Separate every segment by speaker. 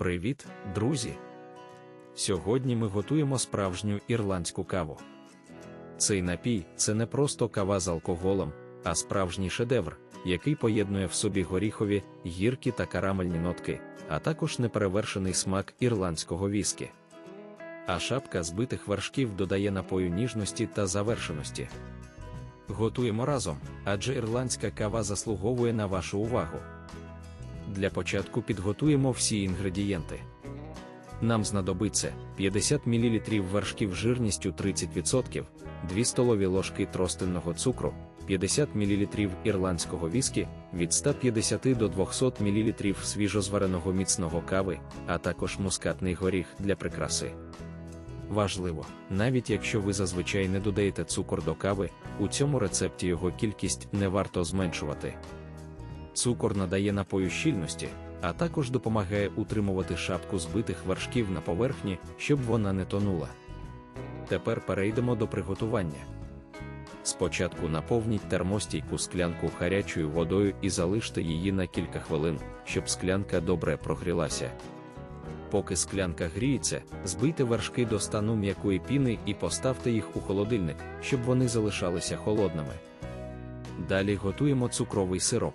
Speaker 1: Привіт, друзі! Сьогодні ми готуємо справжню ірландську каву. Цей напій це не просто кава з алкоголем, а справжній шедевр, який поєднує в собі горіхові, гіркі та карамельні нотки, а також неперевершений смак ірландського віскі. А шапка збитих вершків додає напою ніжності та завершеності. Готуємо разом, адже ірландська кава заслуговує на вашу увагу. Для початку підготуємо всі інгредієнти. Нам знадобиться 50 мл вершків жирністю 30%, 2 столові ложки тростинного цукру, 50 мл ірландського віскі, від 150 до 200 мл свіжозвареного міцного кави, а також мускатний горіх для прикраси. Важливо, навіть якщо ви зазвичай не додаєте цукор до кави, у цьому рецепті його кількість не варто зменшувати. Цукор надає напою щільності, а також допомагає утримувати шапку збитих вершків на поверхні, щоб вона не тонула. Тепер перейдемо до приготування. Спочатку наповніть термостійку склянку гарячою водою і залиште її на кілька хвилин, щоб склянка добре прогрілася. Поки склянка гріється, збийте вершки до стану м'якої піни і поставте їх у холодильник, щоб вони залишалися холодними. Далі готуємо цукровий сироп.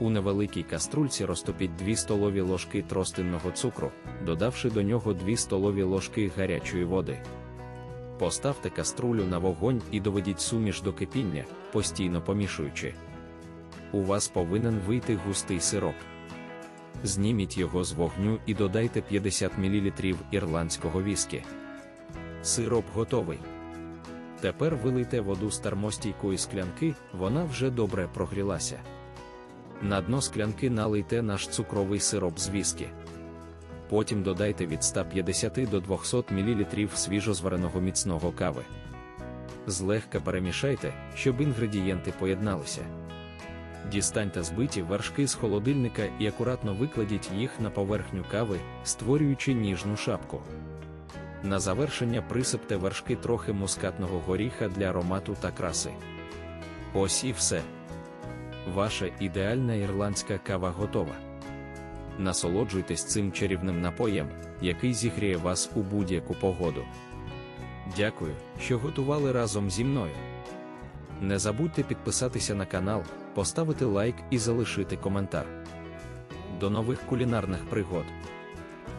Speaker 1: У невеликій каструльці розтопіть 2 столові ложки тростинного цукру, додавши до нього 2 столові ложки гарячої води. Поставте каструлю на вогонь і доведіть суміш до кипіння, постійно помішуючи. У вас повинен вийти густий сироп. Зніміть його з вогню і додайте 50 мл ірландського віскі. Сироп готовий. Тепер вилийте воду з термостійкої склянки, вона вже добре прогрілася. На дно склянки налийте наш цукровий сироп з віскі. Потім додайте від 150 до 200 мл свіжозвареного міцного кави. Злегка перемішайте, щоб інгредієнти поєдналися. Дістаньте збиті вершки з холодильника і акуратно викладіть їх на поверхню кави, створюючи ніжну шапку. На завершення присипте вершки трохи мускатного горіха для аромату та краси. Ось і все. Ваша ідеальна ірландська кава готова. Насолоджуйтесь цим чарівним напоєм, який зігріє вас у будь-яку погоду. Дякую, що готували разом зі мною. Не забудьте підписатися на канал, поставити лайк і залишити коментар. До нових кулінарних пригод!